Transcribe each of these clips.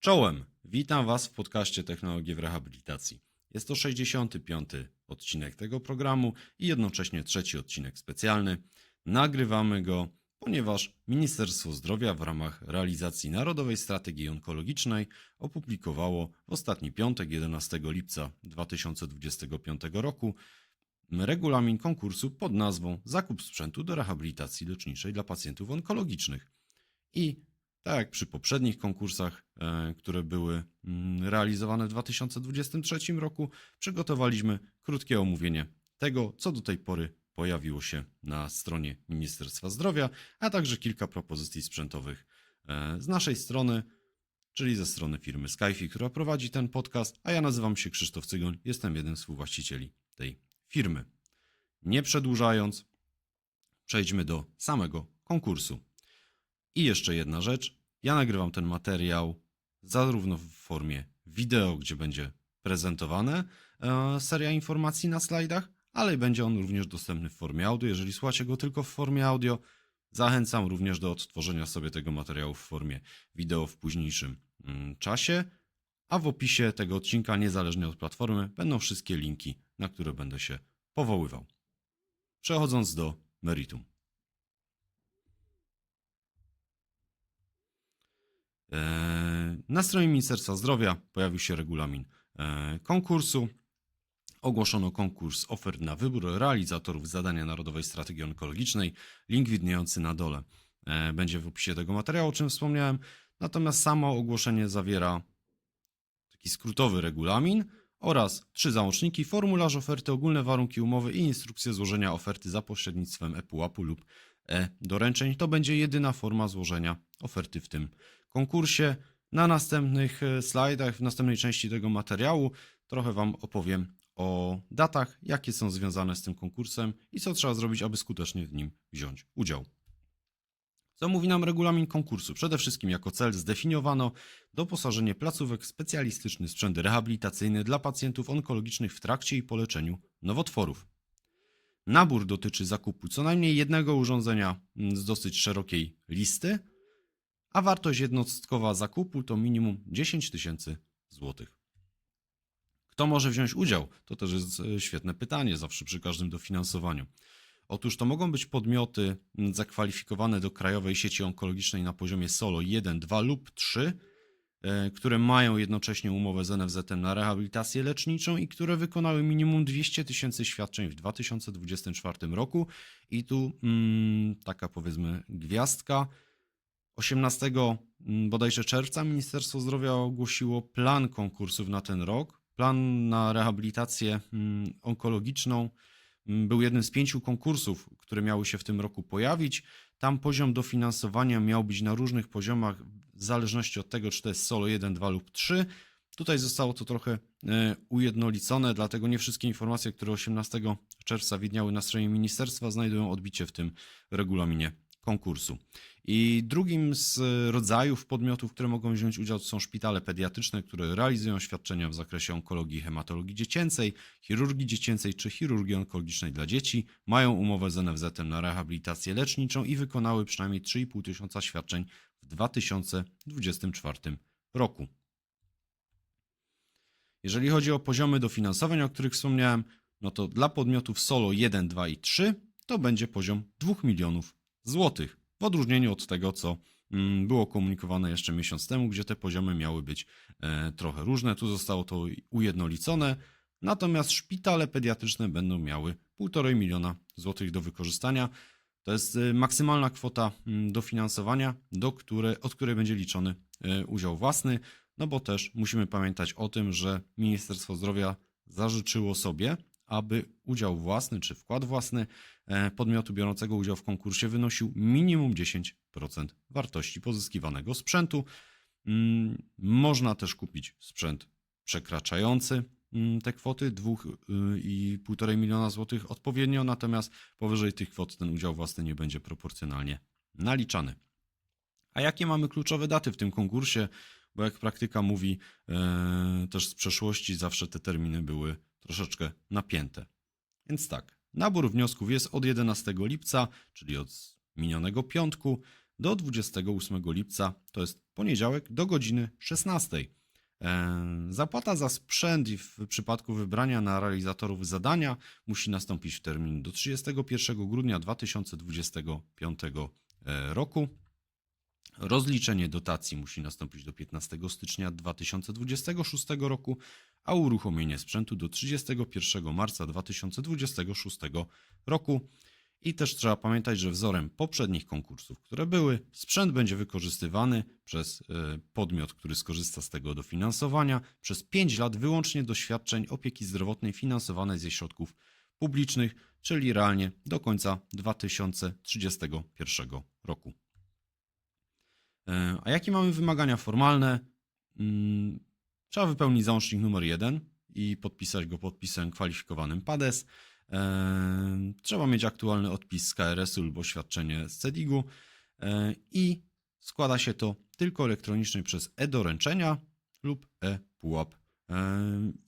Czołem! Witam Was w podcaście Technologie w Rehabilitacji. Jest to 65. odcinek tego programu i jednocześnie trzeci odcinek specjalny. Nagrywamy go, ponieważ Ministerstwo Zdrowia w ramach realizacji Narodowej Strategii Onkologicznej opublikowało w ostatni piątek, 11 lipca 2025 roku, regulamin konkursu pod nazwą Zakup sprzętu do rehabilitacji leczniczej dla pacjentów onkologicznych. I tak jak przy poprzednich konkursach, e, które były mm, realizowane w 2023 roku, przygotowaliśmy krótkie omówienie tego, co do tej pory pojawiło się na stronie Ministerstwa Zdrowia, a także kilka propozycji sprzętowych e, z naszej strony, czyli ze strony firmy Skyfi, która prowadzi ten podcast, a ja nazywam się Krzysztof Cygoń, jestem jednym z współwłaścicieli tej firmy. Nie przedłużając, przejdźmy do samego konkursu. I jeszcze jedna rzecz. Ja nagrywam ten materiał zarówno w formie wideo, gdzie będzie prezentowane e, seria informacji na slajdach, ale będzie on również dostępny w formie audio. Jeżeli słuchacie go tylko w formie audio, zachęcam również do odtworzenia sobie tego materiału w formie wideo w późniejszym mm, czasie. A w opisie tego odcinka, niezależnie od platformy, będą wszystkie linki, na które będę się powoływał. Przechodząc do meritum. Na stronie Ministerstwa Zdrowia pojawił się regulamin e, konkursu. Ogłoszono konkurs ofert na wybór realizatorów zadania Narodowej Strategii Onkologicznej. Link widniejący na dole e, będzie w opisie tego materiału, o czym wspomniałem. Natomiast samo ogłoszenie zawiera taki skrótowy regulamin oraz trzy załączniki, formularz oferty, ogólne warunki umowy i instrukcję złożenia oferty za pośrednictwem ePUAP-u lub e-doręczeń. To będzie jedyna forma złożenia oferty w tym konkursie. Na następnych e, slajdach, w następnej części tego materiału, trochę Wam opowiem o datach, jakie są związane z tym konkursem i co trzeba zrobić, aby skutecznie w nim wziąć udział. Co mówi nam regulamin konkursu? Przede wszystkim jako cel zdefiniowano doposażenie placówek w specjalistyczny sprzęt rehabilitacyjny dla pacjentów onkologicznych w trakcie i po leczeniu nowotworów. Nabór dotyczy zakupu co najmniej jednego urządzenia z dosyć szerokiej listy, a wartość jednostkowa zakupu to minimum 10 tysięcy złotych. Kto może wziąć udział? To też jest e, świetne pytanie, zawsze przy każdym dofinansowaniu. Otóż to mogą być podmioty zakwalifikowane do Krajowej Sieci Onkologicznej na poziomie SOLO 1, 2 lub 3, e, które mają jednocześnie umowę z NFZ na rehabilitację leczniczą i które wykonały minimum 200 tysięcy świadczeń w 2024 roku. I tu mm, taka powiedzmy gwiazdka. 18 mm, bodajże czerwca Ministerstwo Zdrowia ogłosiło plan konkursów na ten rok. Plan na rehabilitację mm, onkologiczną mm, był jednym z pięciu konkursów, które miały się w tym roku pojawić. Tam poziom dofinansowania miał być na różnych poziomach, w zależności od tego, czy to jest solo 1, 2 lub 3. Tutaj zostało to trochę e, ujednolicone, dlatego nie wszystkie informacje, które 18 czerwca widniały na stronie ministerstwa, znajdują odbicie w tym regulaminie konkursu. I drugim z rodzajów podmiotów, które mogą wziąć udział, są szpitale pediatryczne, które realizują świadczenia w zakresie onkologii, hematologii dziecięcej, chirurgii dziecięcej czy chirurgii onkologicznej dla dzieci, mają umowę z NFZ na rehabilitację leczniczą i wykonały przynajmniej 3,5 tysiąca świadczeń w 2024 roku. Jeżeli chodzi o poziomy dofinansowań, o których wspomniałem, no to dla podmiotów solo 1, 2 i 3 to będzie poziom 2 milionów złotych. W odróżnieniu od tego, co mm, było komunikowane jeszcze miesiąc temu, gdzie te poziomy miały być e, trochę różne. Tu zostało to ujednolicone. Natomiast szpitale pediatryczne będą miały 1,5 miliona złotych do wykorzystania. To jest e, maksymalna kwota mm, dofinansowania, do której, od której będzie liczony e, udział własny. No bo też musimy pamiętać o tym, że Ministerstwo Zdrowia zażyczyło sobie, aby udział własny czy wkład własny podmiotu biorącego udział w konkursie wynosił minimum 10% wartości pozyskiwanego sprzętu. Mm, Można też kupić sprzęt przekraczający mm, te kwoty 2,5 miliona złotych odpowiednio, natomiast powyżej tych kwot ten udział własny nie będzie proporcjonalnie naliczany. A jakie mamy kluczowe daty w tym konkursie? Bo jak praktyka mówi, e, też z przeszłości zawsze te terminy były troszeczkę napięte. Więc tak, nabór wniosków jest od 11 lipca, czyli od minionego piątku. do 28 lipca, to jest poniedziałek, do godziny 16. E, Zapłata za sprzęt i w przypadku wybrania na realizatorów zadania musi nastąpić w terminie do 31 grudnia 2025 e, roku. Rozliczenie dotacji musi nastąpić do 15 stycznia 2026 roku, a uruchomienie sprzętu do 31 marca 2026 roku. I też trzeba pamiętać, że wzorem poprzednich konkursów, które były, sprzęt będzie wykorzystywany przez e, podmiot, który skorzysta z tego dofinansowania przez 5 lat wyłącznie do świadczeń opieki zdrowotnej finansowanej ze środków publicznych, czyli realnie do końca 2031 roku. E, A jakie mamy wymagania formalne? Mm, Trzeba wypełnić załącznik numer 1 i podpisać go podpisem kwalifikowanym PADES. E, Trzeba mieć aktualny odpis z KRS-u lub oświadczenie z CEDIG-u E, i składa się to tylko elektronicznie przez e-doręczenia lub e-pułap.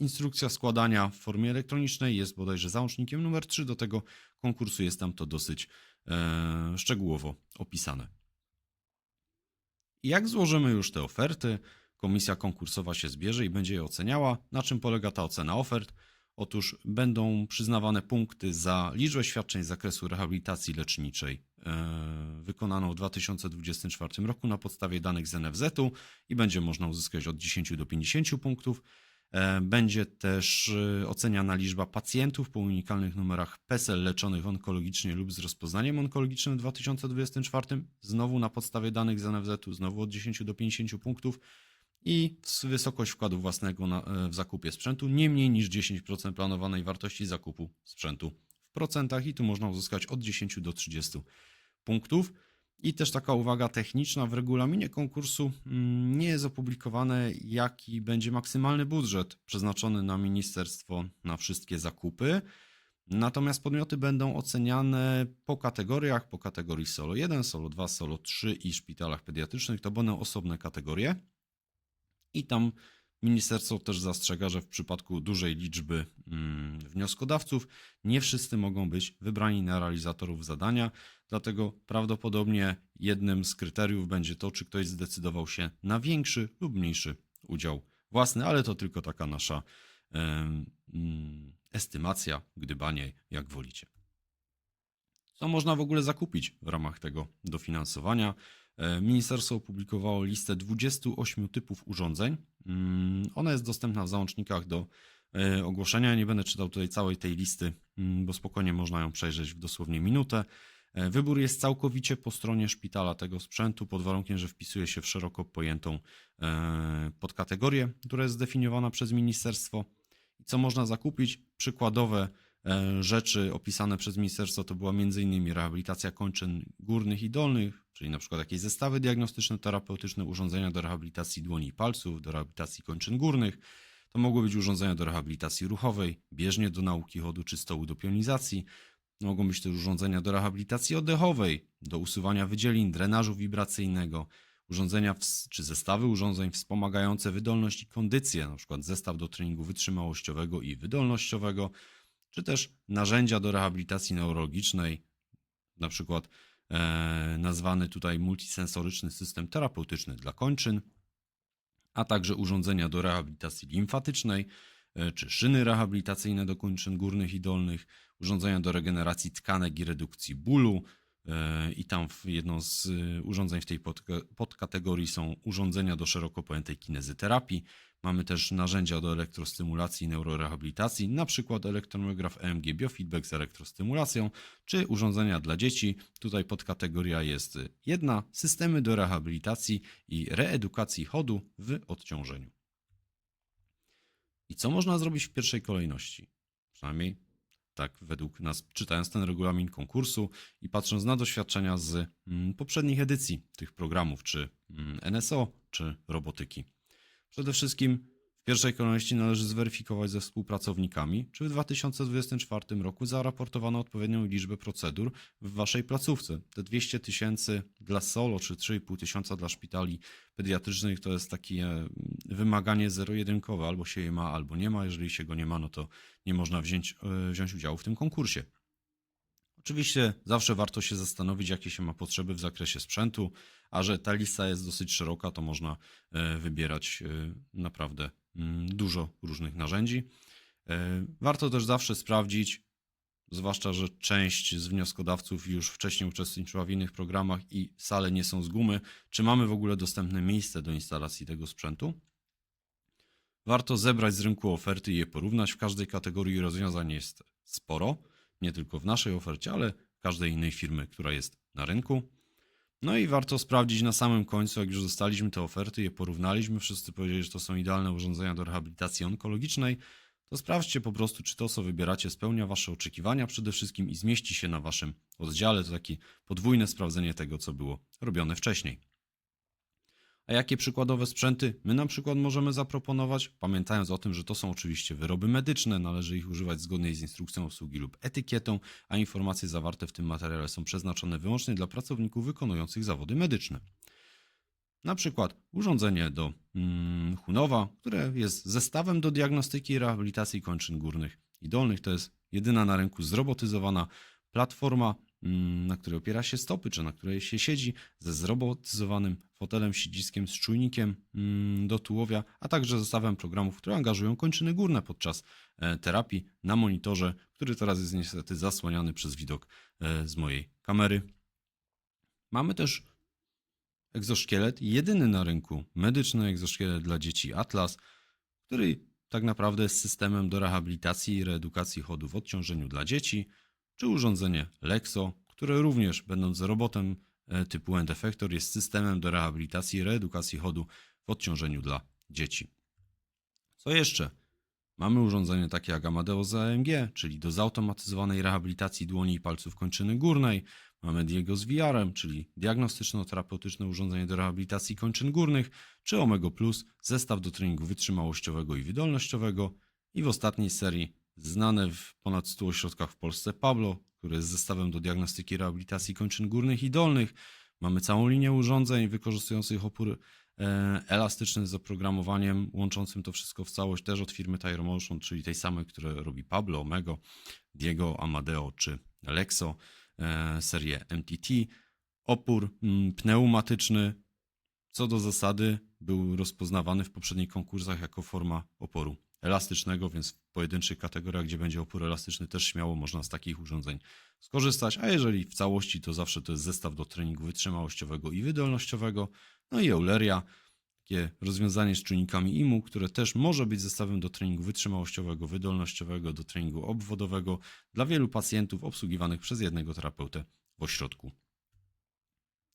Instrukcja składania w formie elektronicznej jest bodajże załącznikiem numer 3 do tego konkursu. Jest tam to dosyć szczegółowo opisane. Jak złożymy już te oferty, komisja konkursowa się zbierze i będzie je oceniała. Na czym polega ta ocena ofert? Otóż będą przyznawane punkty za liczbę świadczeń z zakresu rehabilitacji leczniczej e, wykonaną w 2024 roku na podstawie danych z NFZ-u i będzie można uzyskać od 10 do 50 punktów. E, Będzie też e, oceniana liczba pacjentów po unikalnych numerach PESEL leczonych onkologicznie lub z rozpoznaniem onkologicznym w 2024, znowu na podstawie danych z NFZ-u, znowu od 10 do 50 punktów i wysokość wkładu własnego na, e, w zakupie sprzętu nie mniej niż 10% planowanej wartości zakupu sprzętu w procentach i tu można uzyskać od 10 do 30 punktów. I też taka uwaga techniczna, w regulaminie konkursu mm, nie jest opublikowane jaki będzie maksymalny budżet przeznaczony na ministerstwo na wszystkie zakupy. Natomiast podmioty będą oceniane po kategoriach, po kategorii Solo 1, Solo 2, Solo 3 i szpitalach pediatrycznych. To będą osobne kategorie. I tam ministerstwo też zastrzega, że w przypadku dużej liczby mm, wnioskodawców nie wszyscy mogą być wybrani na realizatorów zadania, dlatego prawdopodobnie jednym z kryteriów będzie to, czy ktoś zdecydował się na większy lub mniejszy udział własny, ale to tylko taka nasza mm, estymacja, gdybanie, jak wolicie. Co można w ogóle zakupić w ramach tego dofinansowania? E, Ministerstwo opublikowało listę 28 typów urządzeń. Mm, Ona jest dostępna w załącznikach do e, ogłoszenia. Nie będę czytał tutaj całej tej listy, mm, bo spokojnie można ją przejrzeć w dosłownie minutę. E, Wybór jest całkowicie po stronie szpitala tego sprzętu, pod warunkiem, że wpisuje się w szeroko pojętą e, podkategorię, która jest zdefiniowana przez ministerstwo. I co można zakupić? Przykładowe e, rzeczy opisane przez ministerstwo to była m.in. rehabilitacja kończyn górnych i dolnych, czyli na przykład jakieś zestawy diagnostyczne, terapeutyczne, urządzenia do rehabilitacji dłoni i palców, do rehabilitacji kończyn górnych. To mogły być urządzenia do rehabilitacji ruchowej, bieżnie do nauki chodu czy stołu do pionizacji. Mogą być też urządzenia do rehabilitacji oddechowej, do usuwania wydzielin, drenażu wibracyjnego, urządzenia czy zestawy urządzeń wspomagające wydolność i kondycję, przykład zestaw do treningu wytrzymałościowego i wydolnościowego, czy też narzędzia do rehabilitacji neurologicznej, przykład e, nazwany tutaj multisensoryczny system terapeutyczny dla kończyn, a także urządzenia do rehabilitacji limfatycznej, czy szyny rehabilitacyjne do kończyn górnych i dolnych, urządzenia do regeneracji tkanek i redukcji bólu. e, I tam jedną z e, urządzeń w tej podka- podkategorii są urządzenia do szeroko pojętej kinezyterapii. Mamy też narzędzia do elektrostymulacji i neurorehabilitacji, na przykład elektromiograf EMG Biofeedback z elektrostymulacją, czy urządzenia dla dzieci. Tutaj podkategoria jest jedna: systemy do rehabilitacji i reedukacji chodu w odciążeniu. I co można zrobić w pierwszej kolejności? Przynajmniej tak według nas, czytając ten regulamin konkursu i patrząc na doświadczenia z mm, poprzednich edycji tych programów, czy mm, NSO, czy robotyki. Przede wszystkim pierwszej kolejności należy zweryfikować ze współpracownikami, czy w 2024 roku zaraportowano odpowiednią liczbę procedur w waszej placówce. Te 200 tysięcy dla solo, czy 3,5 tysiąca dla szpitali pediatrycznych to jest takie mm, wymaganie zero-jedynkowe, albo się je ma, albo nie ma. Jeżeli się go nie ma, no to nie można wziąć, e, wziąć udziału w tym konkursie. Oczywiście zawsze warto się zastanowić, jakie się ma potrzeby w zakresie sprzętu, a że ta lista jest dosyć szeroka, to można e, wybierać e, naprawdę dużo różnych narzędzi. E, Warto też zawsze sprawdzić, zwłaszcza, że część z wnioskodawców już wcześniej uczestniczyła w innych programach i sale nie są z gumy, czy mamy w ogóle dostępne miejsce do instalacji tego sprzętu. Warto zebrać z rynku oferty i je porównać. W każdej kategorii rozwiązań jest sporo, nie tylko w naszej ofercie, ale każdej innej firmy, która jest na rynku. No i warto sprawdzić na samym końcu, jak już dostaliśmy te oferty, je porównaliśmy, wszyscy powiedzieli, że to są idealne urządzenia do rehabilitacji onkologicznej, to sprawdźcie po prostu, czy to, co wybieracie, spełnia Wasze oczekiwania przede wszystkim i zmieści się na Waszym oddziale. To takie podwójne sprawdzenie tego, co było robione wcześniej. A jakie przykładowe sprzęty my na przykład możemy zaproponować? Pamiętając o tym, że to są oczywiście wyroby medyczne, należy ich używać zgodnie z instrukcją obsługi lub etykietą, a informacje zawarte w tym materiale są przeznaczone wyłącznie dla pracowników wykonujących zawody medyczne. Na przykład urządzenie do mm, Hunowa, które jest zestawem do diagnostyki i rehabilitacji kończyn górnych i dolnych. To jest jedyna na rynku zrobotyzowana platforma, na której opiera się stopy, czy na której się siedzi, ze zrobotyzowanym fotelem, siedziskiem z czujnikiem mm, do tułowia, a także zestawem programów, które angażują kończyny górne podczas e, terapii na monitorze, który teraz jest niestety zasłaniany przez widok e, z mojej kamery. Mamy też egzoszkielet, jedyny na rynku medyczny egzoszkielet dla dzieci Atlas, który tak naprawdę jest systemem do rehabilitacji i reedukacji chodu w odciążeniu dla dzieci, czy urządzenie Lexo, które również będąc robotem e, typu End Effector jest systemem do rehabilitacji i reedukacji chodu w odciążeniu dla dzieci. Co jeszcze? Mamy urządzenie takie jak Amadeus AMG, czyli do zautomatyzowanej rehabilitacji dłoni i palców kończyny górnej. Mamy Diego z VR-em, czyli diagnostyczno-terapeutyczne urządzenie do rehabilitacji kończyn górnych, czy Omega Plus, zestaw do treningu wytrzymałościowego i wydolnościowego. I w ostatniej serii znane w ponad 100 ośrodkach w Polsce Pablo, który jest zestawem do diagnostyki rehabilitacji kończyn górnych i dolnych. Mamy całą linię urządzeń wykorzystujących opór e, elastyczny z oprogramowaniem łączącym to wszystko w całość też od firmy Tire Motion, czyli tej samej, które robi Pablo, Omego, Diego, Amadeo czy Lexo, e, serię MTT. Opór mm, pneumatyczny, co do zasady, był rozpoznawany w poprzednich konkursach jako forma oporu elastycznego, więc w pojedynczych kategoriach, gdzie będzie opór elastyczny, też śmiało można z takich urządzeń skorzystać, a jeżeli w całości, to zawsze to jest zestaw do treningu wytrzymałościowego i wydolnościowego. No i Euleria, takie rozwiązanie z czujnikami IMU, które też może być zestawem do treningu wytrzymałościowego, wydolnościowego, do treningu obwodowego dla wielu pacjentów obsługiwanych przez jednego terapeutę w ośrodku.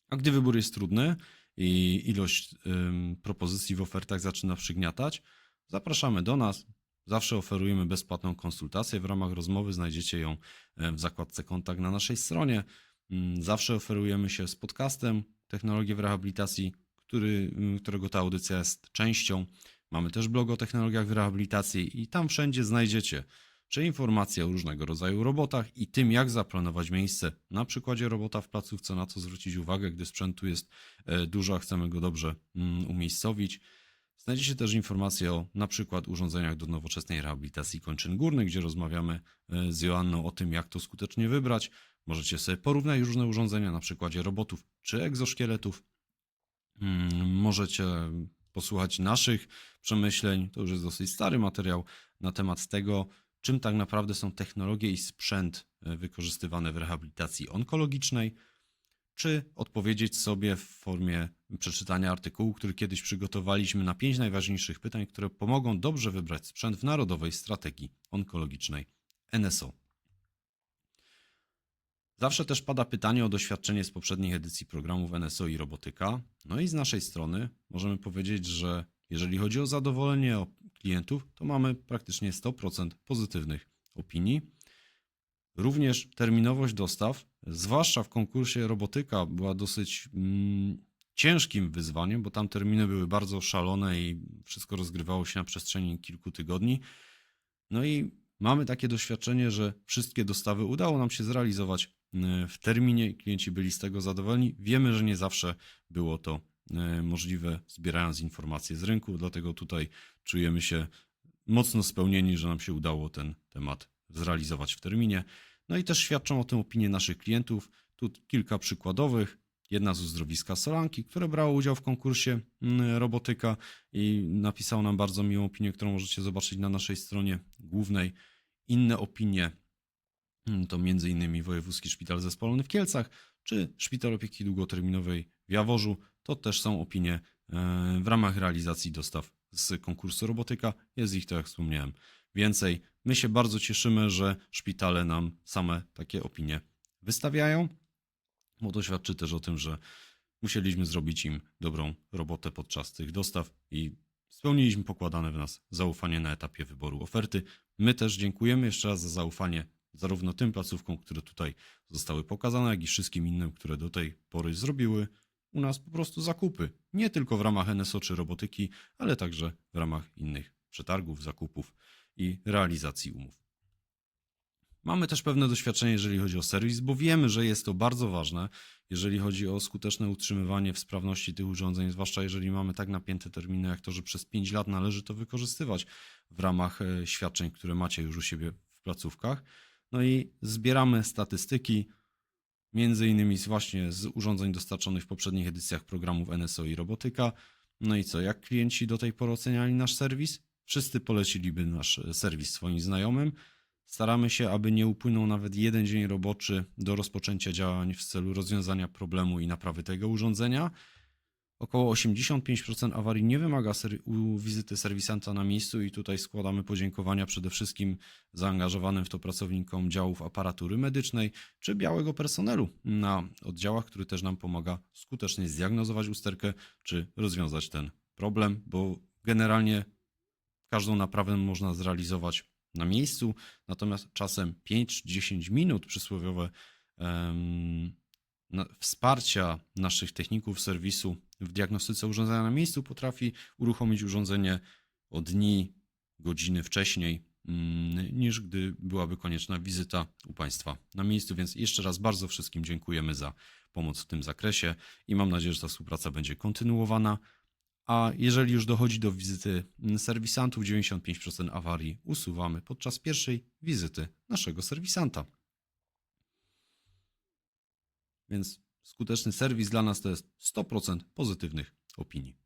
A gdy wybór jest trudny i ilość ym, propozycji w ofertach zaczyna przygniatać, zapraszamy do nas. Zawsze oferujemy bezpłatną konsultację. W ramach rozmowy znajdziecie ją e, w zakładce kontakt na naszej stronie. Mm, Zawsze oferujemy się z podcastem Technologie w rehabilitacji, który, mm, którego ta audycja jest częścią. Mamy też blog o technologiach w rehabilitacji i tam wszędzie znajdziecie czy informacje o różnego rodzaju robotach i tym, jak zaplanować miejsce na przykładzie robota w placówce, na co zwrócić uwagę, gdy sprzętu jest e, dużo, a chcemy go dobrze mm, umiejscowić. Znajdziecie też informacje o na przykład urządzeniach do nowoczesnej rehabilitacji kończyn górnych, gdzie rozmawiamy e, z Joanną o tym, jak to skutecznie wybrać. Możecie sobie porównać różne urządzenia na przykładzie robotów czy egzoszkieletów. Mm, Możecie posłuchać naszych przemyśleń. To już jest dosyć stary materiał na temat tego, czym tak naprawdę są technologie i sprzęt e, wykorzystywane w rehabilitacji onkologicznej, czy odpowiedzieć sobie w formie przeczytania artykułu, który kiedyś przygotowaliśmy na pięć najważniejszych pytań, które pomogą dobrze wybrać sprzęt w Narodowej Strategii Onkologicznej NSO. Zawsze też pada pytanie o doświadczenie z poprzednich edycji programów NSO i robotyka. No i z naszej strony możemy powiedzieć, że jeżeli chodzi o zadowolenie klientów, to mamy praktycznie 100% pozytywnych opinii. Również terminowość dostaw, zwłaszcza w konkursie robotyka, była dosyć mm, ciężkim wyzwaniem, bo tam terminy były bardzo szalone i wszystko rozgrywało się na przestrzeni kilku tygodni. No i mamy takie doświadczenie, że wszystkie dostawy udało nam się zrealizować y, w terminie klienci byli z tego zadowoleni. Wiemy, że nie zawsze było to y, możliwe, zbierając informacje z rynku, dlatego tutaj czujemy się mocno spełnieni, że nam się udało ten temat zrealizować w terminie. No i też świadczą o tym opinie naszych klientów. Tu kilka przykładowych. Jedna z uzdrowiska Solanki, które brało udział w konkursie mm, robotyka i napisał nam bardzo miłą opinię, którą możecie zobaczyć na naszej stronie głównej. Inne opinie mm, to m.in. Wojewódzki Szpital Zespolony w Kielcach czy Szpital Opieki Długoterminowej w Jaworzu. To też są opinie e, w ramach realizacji dostaw z konkursu robotyka. Jest ich, tak jak wspomniałem, więcej. My się bardzo cieszymy, że szpitale nam same takie opinie wystawiają, bo to świadczy też o tym, że musieliśmy zrobić im dobrą robotę podczas tych dostaw i spełniliśmy pokładane w nas zaufanie na etapie wyboru oferty. My też dziękujemy jeszcze raz za zaufanie zarówno tym placówkom, które tutaj zostały pokazane, jak i wszystkim innym, które do tej pory zrobiły u nas po prostu zakupy. Nie tylko w ramach NSO czy robotyki, ale także w ramach innych przetargów, zakupów i realizacji umów. Mamy też pewne doświadczenie, jeżeli chodzi o serwis, bo wiemy, że jest to bardzo ważne, jeżeli chodzi o skuteczne utrzymywanie w sprawności tych urządzeń, zwłaszcza jeżeli mamy tak napięte terminy, jak to, że przez 5 lat należy to wykorzystywać w ramach e, świadczeń, które macie już u siebie w placówkach. No i zbieramy statystyki, między innymi właśnie z urządzeń dostarczonych w poprzednich edycjach programów NSO i Robotyka. No i co, jak klienci do tej pory oceniali nasz serwis? Wszyscy poleciliby nasz e, serwis swoim znajomym. Staramy się, aby nie upłynął nawet jeden dzień roboczy do rozpoczęcia działań w celu rozwiązania problemu i naprawy tego urządzenia. Około 85% awarii nie wymaga wizyty serwisanta na miejscu i tutaj składamy podziękowania przede wszystkim zaangażowanym w to pracownikom działów aparatury medycznej czy białego personelu na oddziałach, który też nam pomaga skutecznie zdiagnozować usterkę czy rozwiązać ten problem, bo generalnie każdą naprawę można zrealizować na miejscu, natomiast czasem 5-10 minut przysłowiowe wsparcia naszych techników serwisu w diagnostyce urządzenia na miejscu potrafi uruchomić urządzenie o dni, godziny wcześniej mm, niż gdy byłaby konieczna wizyta u Państwa na miejscu. Więc jeszcze raz bardzo wszystkim dziękujemy za pomoc w tym zakresie i mam nadzieję, że ta współpraca będzie kontynuowana. A jeżeli już dochodzi do wizyty serwisantów, 95% awarii usuwamy podczas pierwszej wizyty naszego serwisanta. Więc skuteczny serwis dla nas to jest 100% pozytywnych opinii.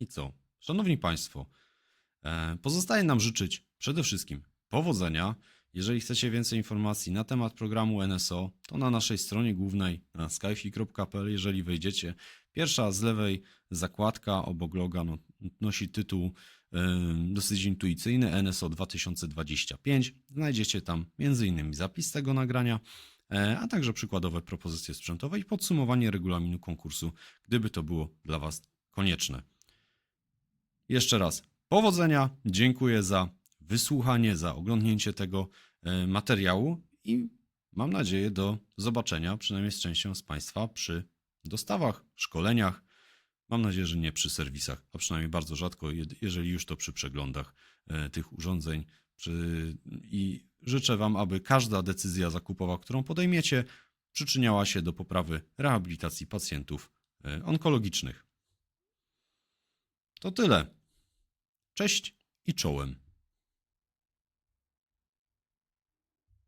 I co? Szanowni Państwo, e, pozostaje nam życzyć przede wszystkim powodzenia. Jeżeli chcecie więcej informacji na temat programu NSO, to na naszej stronie głównej na skyfi.pl, jeżeli wejdziecie, pierwsza z lewej zakładka obok loga no, nosi tytuł e, dosyć intuicyjny NSO 2025. Znajdziecie tam m.in. zapis tego nagrania, e, a także przykładowe propozycje sprzętowe i podsumowanie regulaminu konkursu, gdyby to było dla Was konieczne. Jeszcze raz powodzenia, dziękuję za wysłuchanie, za oglądnięcie tego e, materiału i mam nadzieję do zobaczenia, przynajmniej z częścią z Państwa przy dostawach, szkoleniach. Mam nadzieję, że nie przy serwisach, a przynajmniej bardzo rzadko, jeżeli już to przy przeglądach e, tych urządzeń. I życzę Wam, aby każda decyzja zakupowa, którą podejmiecie, przyczyniała się do poprawy rehabilitacji pacjentów e, onkologicznych. To tyle. Cześć i czołem.